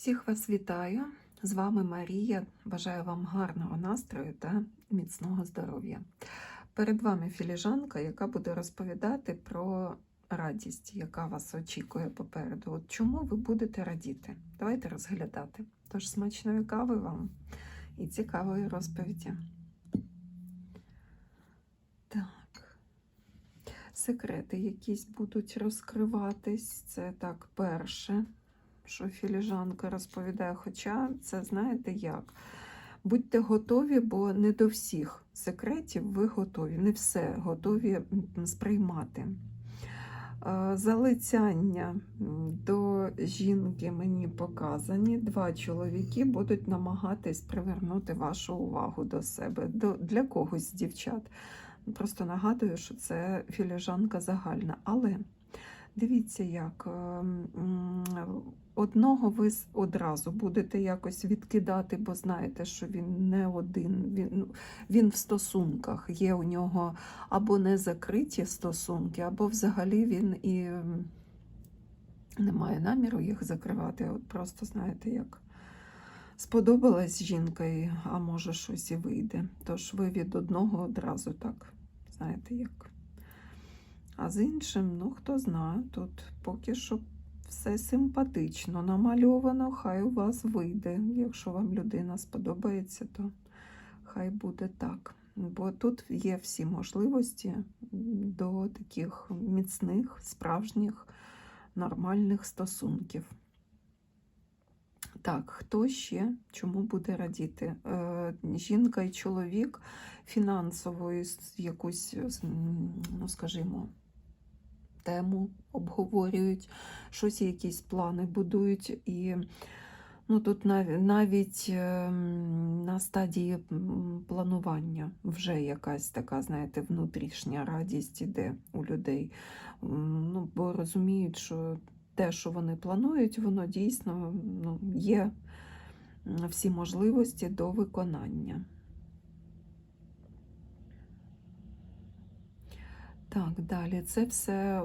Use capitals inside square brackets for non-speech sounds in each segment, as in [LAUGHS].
Всіх вас вітаю! З вами Марія. Бажаю вам гарного настрою та міцного здоров'я. Перед вами філіжанка, яка буде розповідати про радість, яка вас очікує попереду. От чому ви будете радіти? Давайте розглядати. Тож смачної кави вам і цікавої розповіді. Так. Секрети якісь будуть розкриватись. Це так перше що філіжанка розповідає. Хоча це знаєте як. Будьте готові, бо не до всіх секретів ви готові, не все готові сприймати. Залицяння до жінки мені показані. Два чоловіки будуть намагатись привернути вашу увагу до себе, до, для когось з дівчат. Просто нагадую, що це філіжанка загальна. Але дивіться, як одного ви одразу будете якось відкидати, бо знаєте, що він не один, він, ну, він в стосунках, є у нього або не закриті стосунки, або взагалі він і не має наміру їх закривати. От просто знаєте, як. Сподобалась жінка, а може щось і вийде. Тож ви від одного одразу так, знаєте, як. А з іншим, ну хто знає, тут поки що все симпатично намальовано, хай у вас вийде. Якщо вам людина сподобається, то хай буде так. Бо тут є всі можливості до таких міцних, справжніх, нормальних стосунків. Так, хто ще чому буде радіти? Е, жінка і чоловік фінансовою якусь, ну скажімо, тему обговорюють, щось якісь плани будують. І ну, тут навіть, ем, на стадії планування вже якась така, знаєте, внутрішня радість іде у людей. Ну, Бо розуміють, що те, що вони планують, воно дійсно ну, є всі можливості до виконання. Так, далі. Це все е,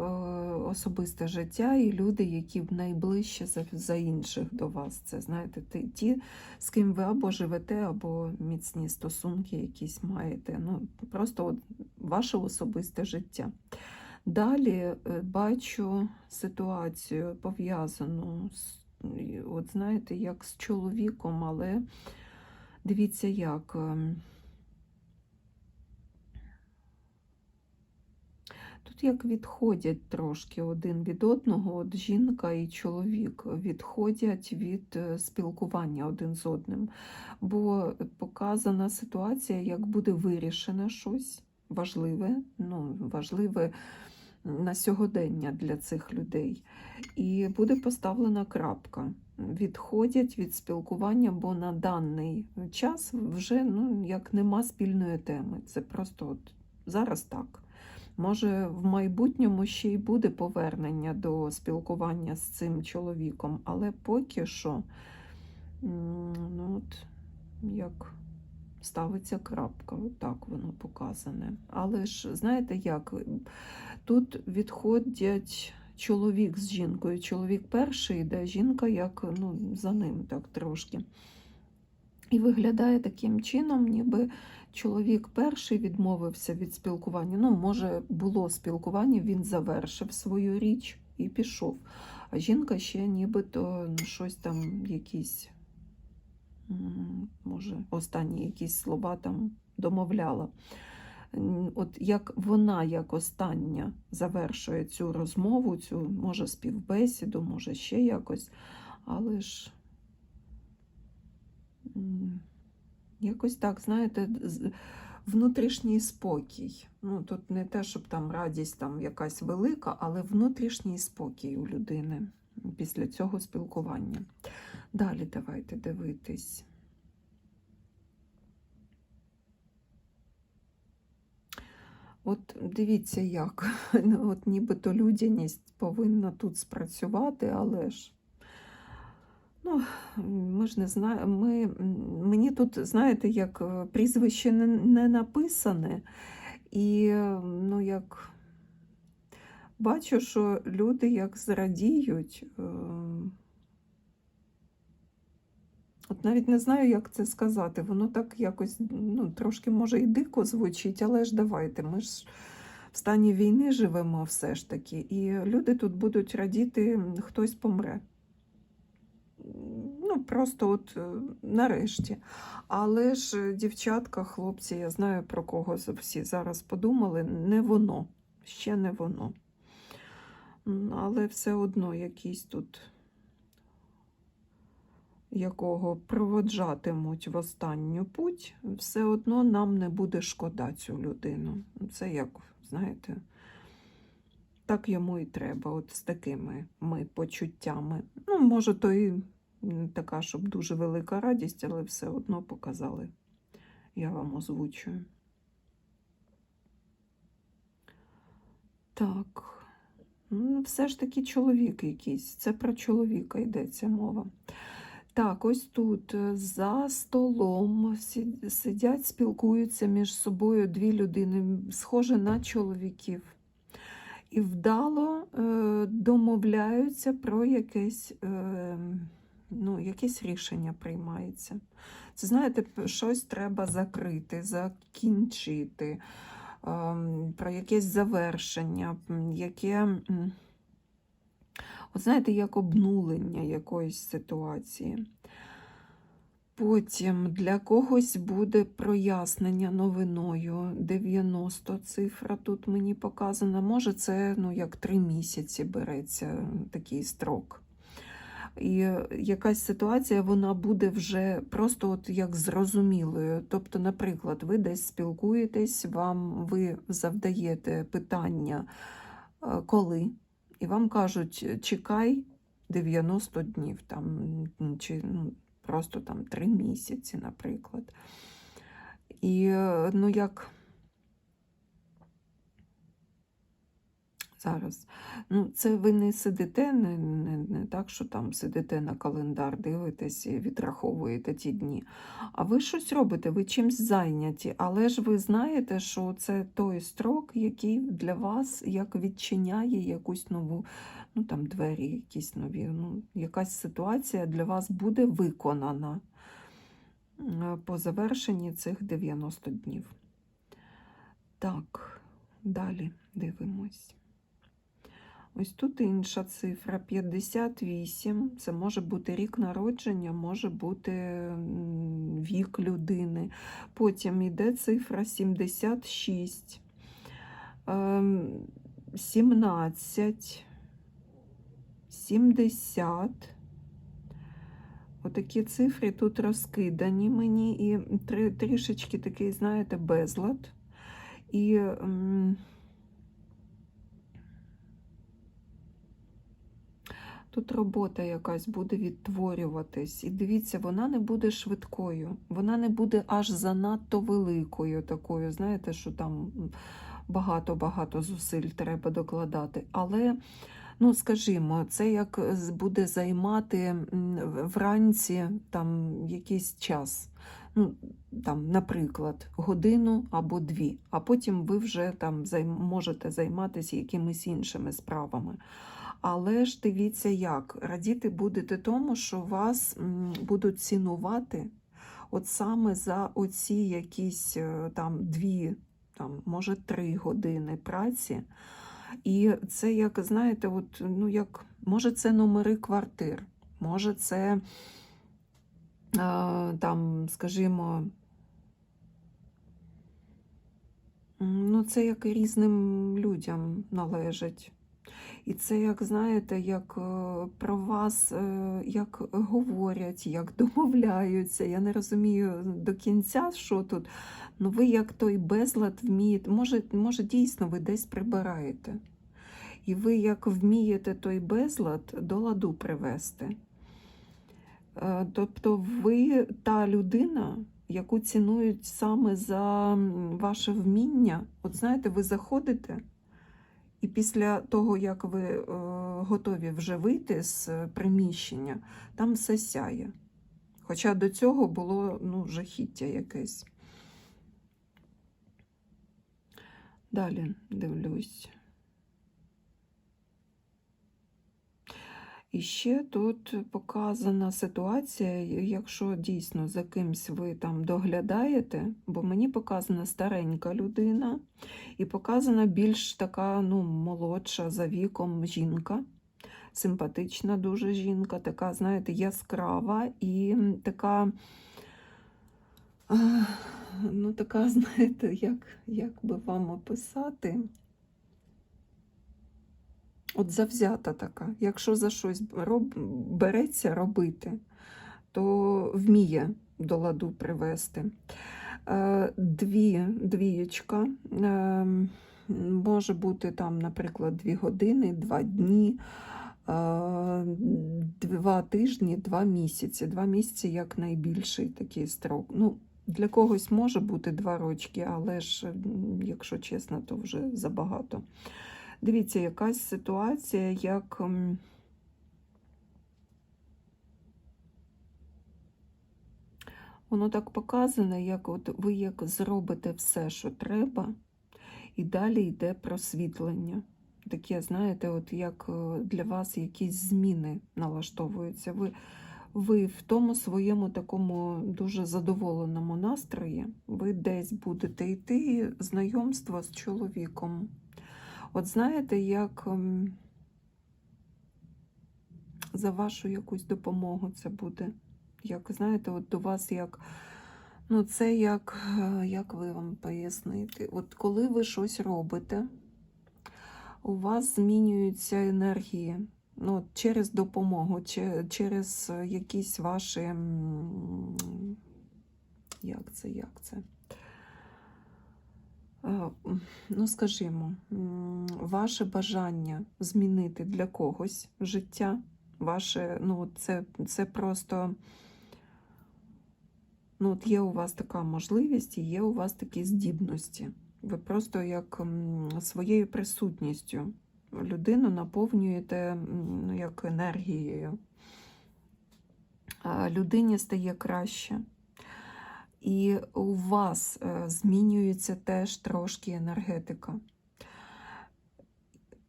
особисте життя і люди, які найближче за, за інших до вас. Це знаєте, ті, з ким ви або живете, або міцні стосунки якісь маєте. Ну, Просто от ваше особисте життя. Далі е, бачу ситуацію пов'язану з, от знаєте, як з чоловіком, але дивіться, як. Тут як відходять трошки один від одного, от жінка і чоловік відходять від е, спілкування один з одним, бо показана ситуація, як буде вирішено щось важливе, ну, важливе на сьогодення для цих людей. І буде поставлена крапка. Відходять від спілкування, бо на даний час вже ну, як нема спільної теми. Це просто от зараз так. Може, в майбутньому ще й буде повернення до спілкування з цим чоловіком, але поки що, ну от, як ставиться крапка, так воно показане. Але ж, знаєте як, тут відходять чоловік з жінкою. Чоловік перший йде, жінка як ну, за ним так трошки. І виглядає таким чином, ніби чоловік перший відмовився від спілкування. Ну, може, було спілкування, він завершив свою річ і пішов. А жінка ще нібито ну, щось там, якісь, може, останні якісь слова там домовляла. От як вона, як остання, завершує цю розмову, цю може співбесіду, може ще якось, але ж. Якось так, знаєте, внутрішній спокій. Ну, Тут не те, щоб там радість там якась велика, але внутрішній спокій у людини після цього спілкування. Далі давайте дивитись. От дивіться, як. [LAUGHS] От нібито людяність повинна тут спрацювати, але ж. Ну, ми ж не знаємо. Ми, Мені тут, знаєте, як е, прізвище не, не написане, і ну, як бачу, що люди як зрадіють. Е, навіть не знаю, як це сказати. Воно так якось ну, трошки може і дико звучить, але ж давайте. Ми ж в стані війни живемо все ж таки, і люди тут будуть радіти, хтось помре. Ну, просто от е, нарешті. Але ж е, дівчатка, хлопці, я знаю про кого всі зараз подумали, не воно, ще не воно. Але все одно якийсь тут, якого проводжатимуть в останню путь, все одно нам не буде шкода цю людину. Це як, знаєте, так йому і треба, от з такими ми почуттями. Ну, може, то і така, щоб дуже велика радість, але все одно показали. Я вам озвучую. Так. Ну, все ж таки чоловік якийсь. Це про чоловіка йдеться мова. Так, ось тут е, за столом сидять, спілкуються між собою дві людини, схожі на чоловіків. І вдало е, домовляються про якесь, е, ну, якесь рішення приймається. Це, знаєте, щось треба закрити, закінчити, ем, про якесь завершення, яке, от знаєте, як обнулення якоїсь ситуації. Потім для когось буде прояснення новиною. 90 цифра тут мені показана. Може, це ну, як три місяці береться такий строк. І е, якась ситуація вона буде вже просто от як зрозумілою. Тобто, наприклад, ви десь спілкуєтесь, вам ви завдаєте питання, е, коли, і вам кажуть, чекай 90 днів там, чи ну, просто там 3 місяці, наприклад. І е, ну як. Зараз. Ну, це ви не сидите, не, не, не так, що там сидите на календар, дивитесь і відраховуєте ті дні. А ви щось робите, ви чимсь зайняті, але ж ви знаєте, що це той строк, який для вас як відчиняє якусь нову, ну там двері якісь нові, ну, якась ситуація для вас буде виконана е, по завершенні цих 90 днів. Так, далі дивимось. Ось тут інша цифра 58. Це може бути рік народження, може бути вік людини. Потім йде цифра 76, ем, 17, 70. Отакі цифри тут розкидані мені, і трішечки такий, знаєте, безлад. І Тут робота якась буде відтворюватись. І дивіться, вона не буде швидкою, вона не буде аж занадто великою, такою, знаєте, що там багато-багато зусиль треба докладати. Але, ну, скажімо, це як буде займати вранці там якийсь час. Ну, там, наприклад, годину або дві, а потім ви вже там можете займатися якимись іншими справами. Але ж дивіться, як радіти будете тому, що вас будуть цінувати от саме за оці якісь е, там дві, там, може, три години праці. І це, як знаєте, от, ну, як, може, це номери квартир, може, це е, там, скажімо, ну, це як різним людям належить. І це, як знаєте, як е, про вас е, як говорять, як [LAUGHS] домовляються. Я не розумію до кінця, що тут. Ну ви як той безлад вмієте. Може, може, дійсно ви десь прибираєте. І ви як вмієте той безлад до ладу привести. Е, Тобто ви та людина, яку цінують саме за ваше вміння. От знаєте, ви заходите. І після того, як ви е, готові вже вийти з е, приміщення, там все сяє. Хоча до цього було ну, жахіття якесь. Далі дивлюсь. І ще тут показана ситуація, якщо дійсно за кимсь ви там доглядаєте, бо мені показана старенька людина, і показана більш така ну, молодша за віком жінка, симпатична дуже жінка, така, знаєте, яскрава і така, ну, така, [LAUGHS] знаєте, як, як би вам описати? От завзята така. Якщо за щось роб... береться робити, то вміє до ладу привести. Е, Дві, двієчка. Е, Може бути там, наприклад, дві години, два дні, е, два тижні, два місяці. Два місяці як найбільший такий строк. Ну, для когось може бути два рочки, але ж, якщо чесно, то вже забагато. Дивіться, якась ситуація, як. Воно так показане, як от ви як зробите все, що треба, і далі йде просвітлення. Таке, знаєте, от як е, для вас якісь зміни налаштовуються. Ви, ви в тому своєму такому дуже задоволеному настрої, ви десь будете йти знайомство з чоловіком. От знаєте, як ем, за вашу якусь допомогу це буде. Як знаєте, от до вас як. Ну, це як, е, як ви вам пояснити? От коли ви щось робите, у вас змінюються енергії ну, через допомогу, через якісь ваші. Як це, як це? Е, Ну, скажімо, ваше бажання змінити для когось життя, ваше, ну, це, це просто. Ну, от є у вас така можливість і є у вас такі здібності. Ви просто як своєю присутністю людину наповнюєте ну, як енергією. Людині стає краще. І у вас е, змінюється теж трошки енергетика.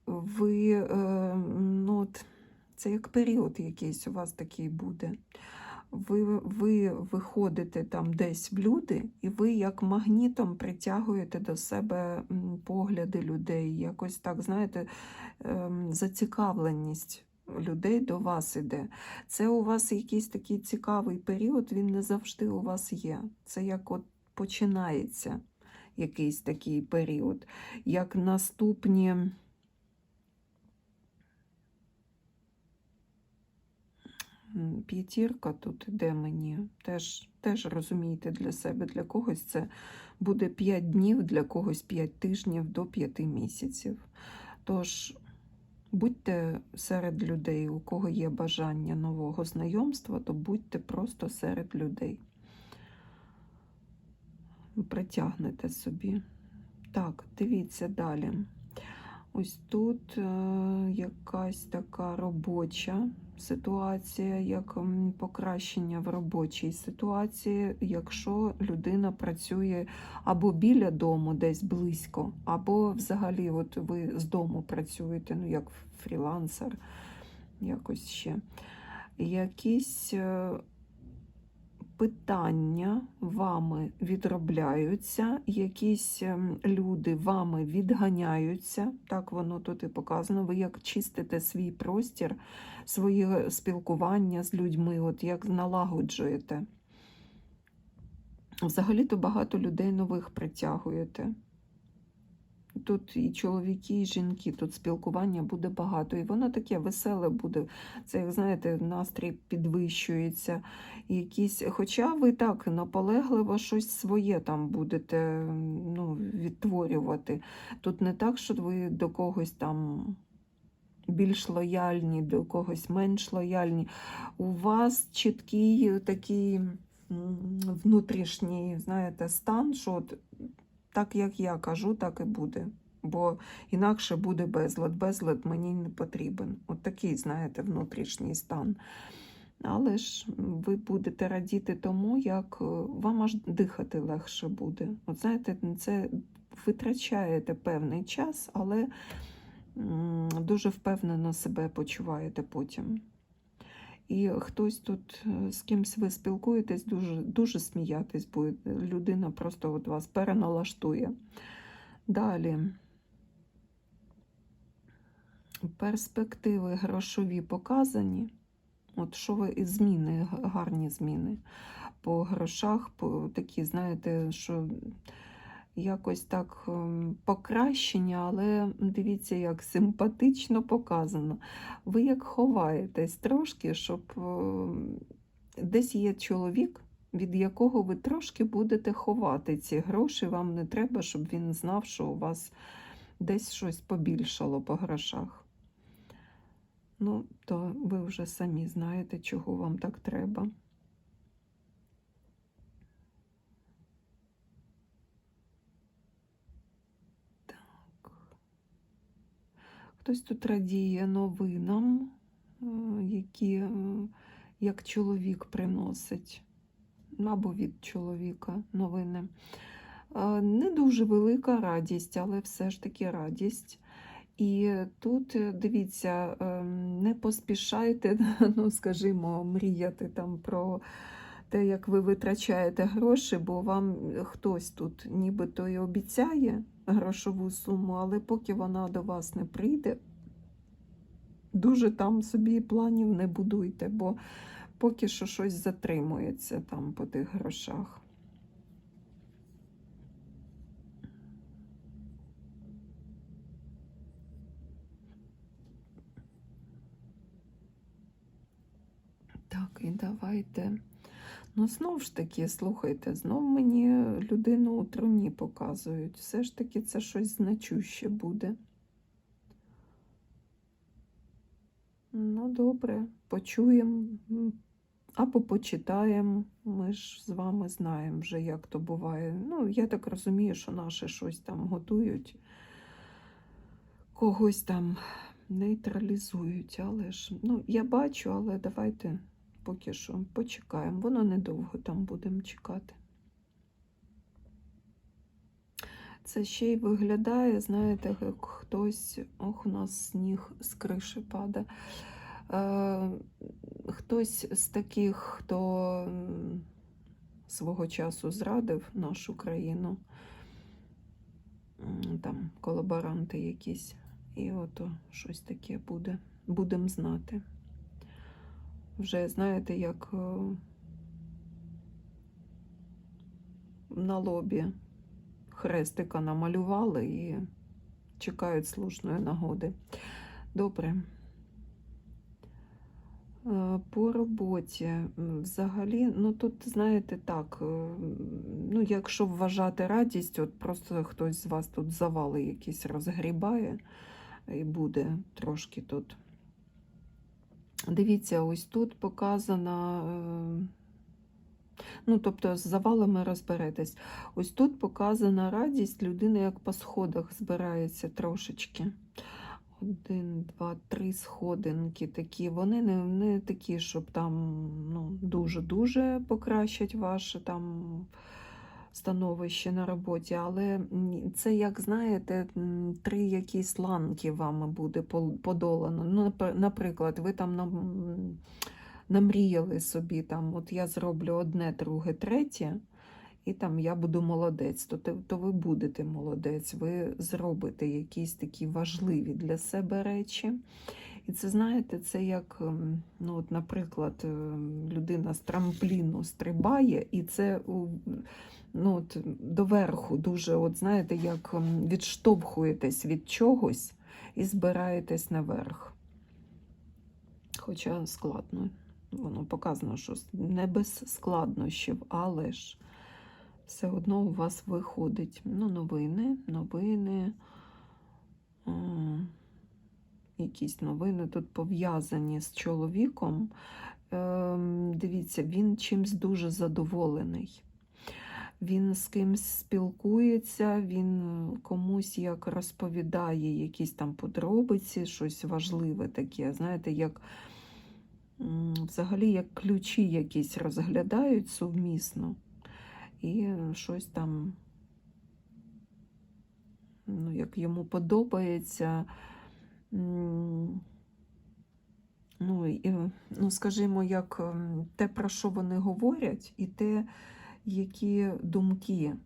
Ви, е, ну, от, це як період якийсь у вас такий буде ви, ви виходите там десь в люди, і ви як магнітом притягуєте до себе погляди людей. Якось так, знаєте, ем, зацікавленість людей до вас іде. Це у вас якийсь такий цікавий період, він не завжди у вас є. Це як от починається якийсь такий період, як наступні. П'ятірка тут іде мені. Теж, теж розумієте для себе, для когось це буде 5 днів, для когось 5 тижнів до 5 місяців. Тож будьте серед людей, у кого є бажання нового знайомства, то будьте просто серед людей. Притягнете собі. Так, дивіться далі. Ось тут е, якась така робоча ситуація, як покращення в робочій ситуації, якщо людина працює або біля дому, десь близько, або взагалі от ви з дому працюєте, ну як фрілансер, якось ще. Якісь е, питання вами відробляються, якісь ем, люди вами відганяються. Так воно тут і показано. Ви як чистите свій простір, своє спілкування з людьми, от як налагоджуєте. Взагалі-то багато людей нових притягуєте. Тут і чоловіки, і жінки, тут спілкування буде багато. І воно таке веселе буде. Це, як знаєте, настрій підвищується. Якісь... Хоча ви так наполегливо щось своє там будете ну, відтворювати. Тут не так, що ви до когось там більш лояльні, до когось менш лояльні. У вас чіткий такий внутрішній, знаєте, стан, що от так як я кажу, так і буде. Бо інакше буде безлад. Безлад мені не потрібен. От такий, знаєте, внутрішній стан. Але ж ви будете радіти тому, як е, вам аж дихати легше буде. От знаєте, це витрачаєте певний час, але дуже впевнено себе почуваєте потім. І хтось тут е, з кимсь ви спілкуєтесь, дуже, дуже сміятись буде. Людина просто от вас переналаштує. Далі. Перспективи грошові показані. От що ви зміни, гарні зміни по грошах, по такі, знаєте, що якось так ем, покращення, але дивіться, як симпатично показано. Ви як ховаєтесь трошки, щоб ем, десь є чоловік, від якого ви трошки будете ховати ці гроші. Вам не треба, щоб він знав, що у вас десь щось побільшало по грошах. Ну, то ви вже самі знаєте, чого вам так треба. Хтось тут радіє новинам, е, які е, як чоловік приносить, або від чоловіка новини. Е, Не дуже велика радість, але все ж таки радість. І тут дивіться, ем, не поспішайте, [LAUGHS] ну скажімо, мріяти там про те, як ви витрачаєте гроші, бо вам хтось тут нібито і обіцяє грошову суму, але поки вона до вас не прийде, дуже там собі планів не будуйте, бо поки що щось затримується там по тих грошах. Так, і давайте. Ну, знов ж таки, слухайте, знов мені людину у труні показують. Все ж таки це щось значуще буде. Ну, добре, почуємо або почитаємо. Ми ж з вами знаємо вже, як то буває. Ну, я так розумію, що наші щось там готують, когось там нейтралізують. Але ж, ну, я бачу, але давайте поки що почекаємо. Воно недовго там будемо чекати. Це ще й виглядає, знаєте, як хтось, ох, у нас сніг з криші падає. Е, хтось з таких, хто свого часу зрадив нашу країну, там колаборанти якісь, і ото щось таке буде. Будемо знати. Вже знаєте, як е, на лобі хрестика намалювали і чекають слушної нагоди. Добре. Е, По роботі взагалі, ну тут, знаєте, так, е, ну якщо вважати радість, от просто хтось з вас тут завали якісь розгрібає і буде трошки тут. Дивіться, ось тут показана. е, Ну, тобто з завалами розберетесь. Ось тут показана радість людини, як по сходах збирається трошечки. Один, два, три сходинки такі. Вони не, не такі, щоб там ну, дуже-дуже покращать ваше там становище на роботі, але це, як знаєте, три якісь ланки вами буде подолано. Ну, наприклад, ви там нам, намріяли собі, там, от я зроблю одне, друге, третє, і там я буду молодець, то, то ви будете молодець, ви зробите якісь такі важливі для себе речі. І це, знаєте, це як, ну, от, наприклад, людина з трампліну стрибає, і це ну, от, доверху дуже, от, знаєте, як ем, відштовхуєтесь від чогось і збираєтесь наверх. Хоча складно. Воно показано, що не без складнощів, але ж все одно у вас виходить. Ну, новини, новини. Якісь новини тут пов'язані з чоловіком. Ем, Дивіться, він чимсь дуже задоволений. Він з кимсь спілкується, він комусь як розповідає якісь там подробиці, щось важливе таке. Знаєте, як взагалі як ключі якісь розглядають сумісно. І щось там, ну, як йому подобається. Ну, і, ну, скажімо, як те, про що вони говорять, і те, які думки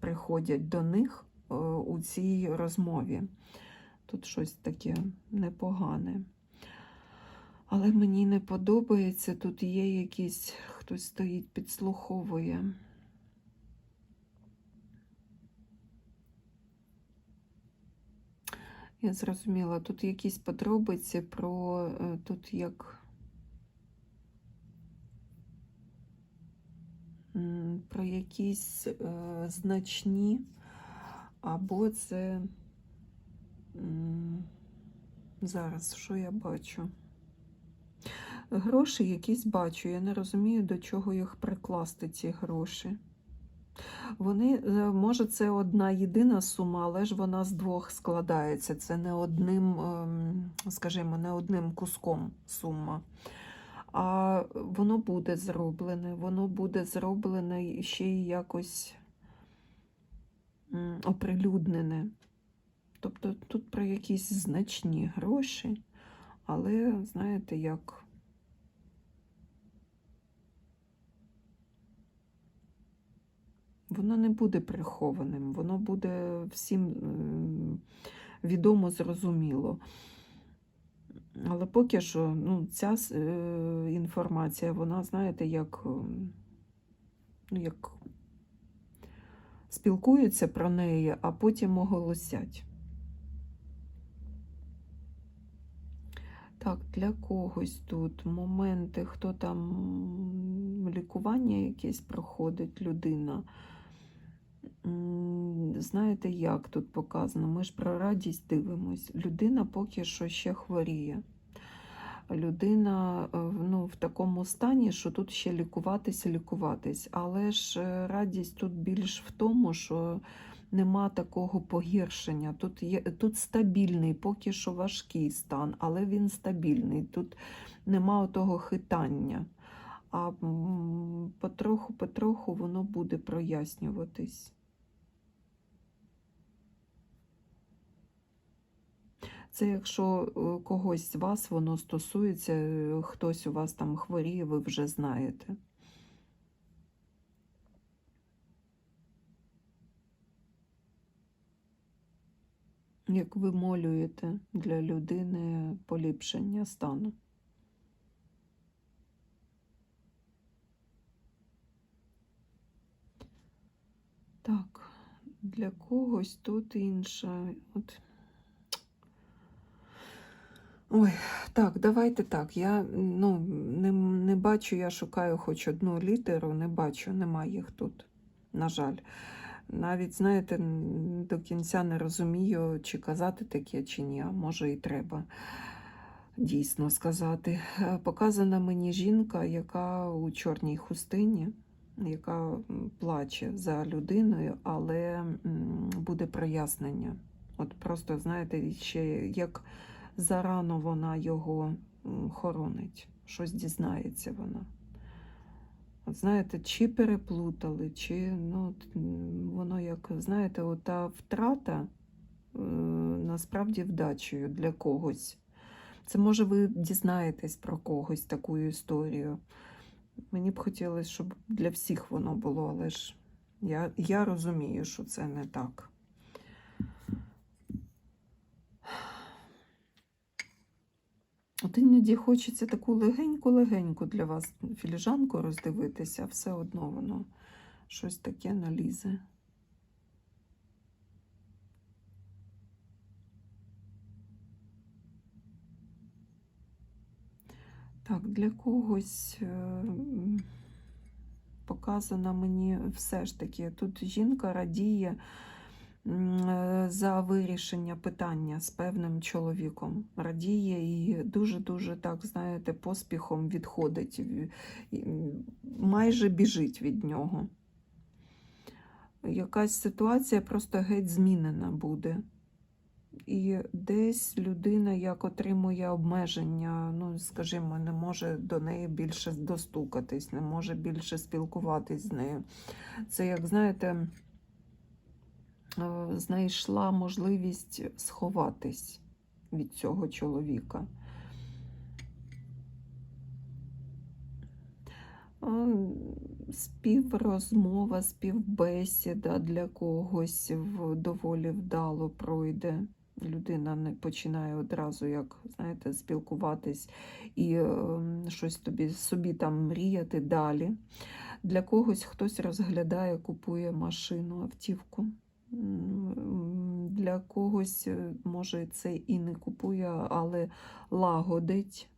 приходять до них е, у цій розмові. Тут щось таке непогане. Але мені не подобається, тут є якийсь, хтось стоїть, підслуховує. Я зрозуміла, тут якісь подробиці про е, тут як про якісь е, значні, або це зараз що я бачу? Гроші якісь бачу. Я не розумію, до чого їх прикласти, ці гроші. Вони, е, може, це одна єдина сума, але ж вона з двох складається. Це не одним, ем, скажімо, не одним куском сума. А воно буде зроблене, воно буде зроблене ще й якось оприлюднене. Тобто тут про якісь значні гроші, але знаєте, як. Воно не буде прихованим, воно буде всім відомо, зрозуміло. Але поки що ну, ця е, інформація, вона, знаєте, як, ем, ну, як спілкуються про неї, а потім оголосять. Так, для когось тут моменти, хто там лікування якесь проходить людина. Знаєте, як тут показано? Ми ж про радість дивимось. Людина поки що ще хворіє. Людина е, ну, в такому стані, що тут ще лікуватися, лікуватись. Але ж е, радість тут більш в тому, що нема такого погіршення. Тут, є, тут стабільний, поки що важкий стан, але він стабільний. Тут нема того хитання. А потроху-потроху воно буде прояснюватись. Це якщо е, когось з вас воно стосується, е, хтось у вас там хворіє, ви вже знаєте. Як ви молюєте для людини поліпшення стану. Так, для когось тут інше. От. Ой, так, давайте так. Я ну, не, не бачу, я шукаю хоч одну літеру, не бачу, немає їх тут, на жаль. Навіть, знаєте, до кінця не розумію, чи казати таке, чи ні, а може і треба дійсно сказати. Е, Показана мені жінка, яка у чорній хустині, яка плаче за людиною, але буде прояснення. От просто, знаєте, ще як зарано вона його хоронить, щось дізнається вона. От знаєте, чи переплутали, чи ну, воно як, знаєте, ота втрата е, насправді вдачею для когось. Це може ви дізнаєтесь про когось таку історію. Мені б хотілося, щоб для всіх воно було, але ж я, я розумію, що це не так. От іноді хочеться таку легеньку-легеньку для вас філіжанку роздивитися, все одно воно щось таке налізе. Так, для когось е, показано мені все ж таки. Тут жінка радіє за вирішення питання з певним чоловіком. Радіє і дуже-дуже так, знаєте, поспіхом відходить, майже біжить від нього. Якась ситуація просто геть змінена буде. І десь людина як отримує обмеження, ну, скажімо, не може до неї більше достукатись, не може більше спілкуватись з нею. Це, як знаєте, е, Е, знайшла можливість сховатись від цього чоловіка. Е, співрозмова, співбесіда для когось доволі вдало пройде. Людина не починає одразу, як знаєте, спілкуватись і е, щось тобі собі там мріяти далі. Для когось хтось розглядає, купує машину, автівку. Для когось, е, може, це і не купує, але лагодить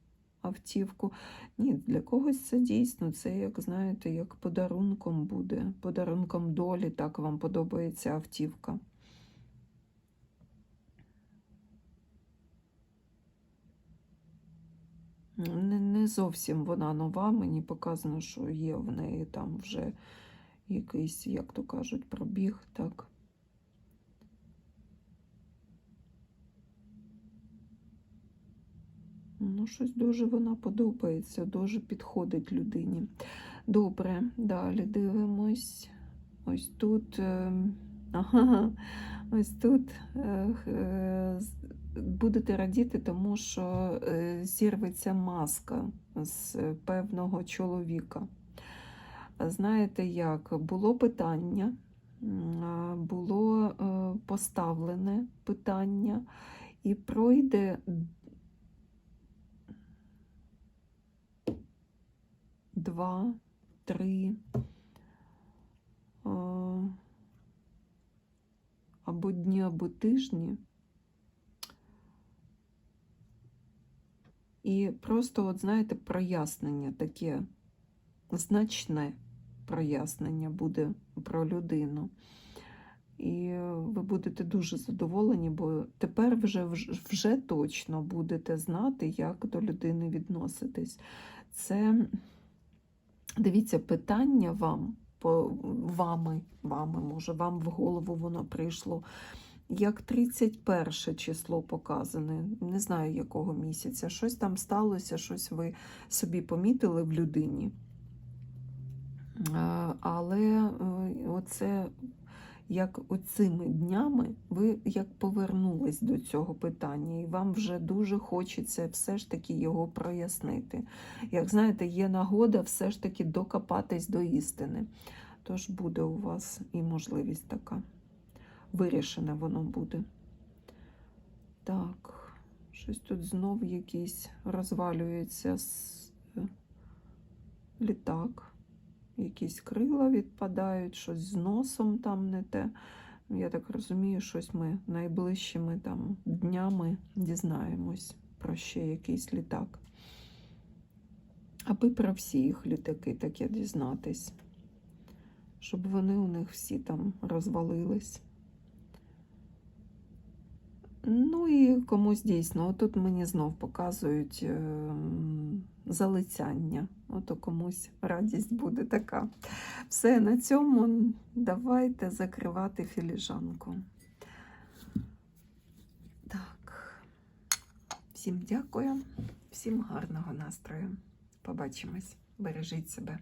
автівку. Ні, для когось це дійсно, це, як знаєте, як подарунком буде, подарунком долі, так вам подобається автівка. Не, не зовсім вона нова, мені показано, що є в неї там вже якийсь, як то кажуть, пробіг, так. Ну, щось дуже вона подобається, дуже підходить людині. Добре, далі дивимось. Ось тут. е, Ага, ось тут е, е, будете радіти, тому що зірветься маска з певного чоловіка. Знаєте як? Було питання, було поставлене питання, і пройде два, три або дні, або тижні. І просто, от знаєте, прояснення таке значне прояснення буде про людину. І ви будете дуже задоволені, бо тепер вже, вже, точно будете знати, як до людини відноситись. Це, дивіться, питання вам, по, вами, вами, може, вам в голову воно прийшло. Як 31 число показане, не знаю якого місяця. Щось там сталося, щось ви собі помітили в людині. Але е, оце як оцими днями ви як повернулись до цього питання, і вам вже дуже хочеться все ж таки його прояснити. Як знаєте, є нагода все ж таки докопатись до істини. Тож буде у вас і можливість така. Вирішене воно буде. Так, щось тут знов якийсь розвалюється літак якісь крила відпадають, щось з носом там не те. Я так розумію, щось ми найближчими там днями дізнаємось про ще якийсь літак. Аби про всі їх літаки таке дізнатись, щоб вони у них всі там розвалились. Ну і комусь дійсно, отут мені знов показують ем, залицяння. Ото комусь радість буде така. Все, на цьому давайте закривати філіжанку. Так, всім дякую, всім гарного настрою. Побачимось. Бережіть себе.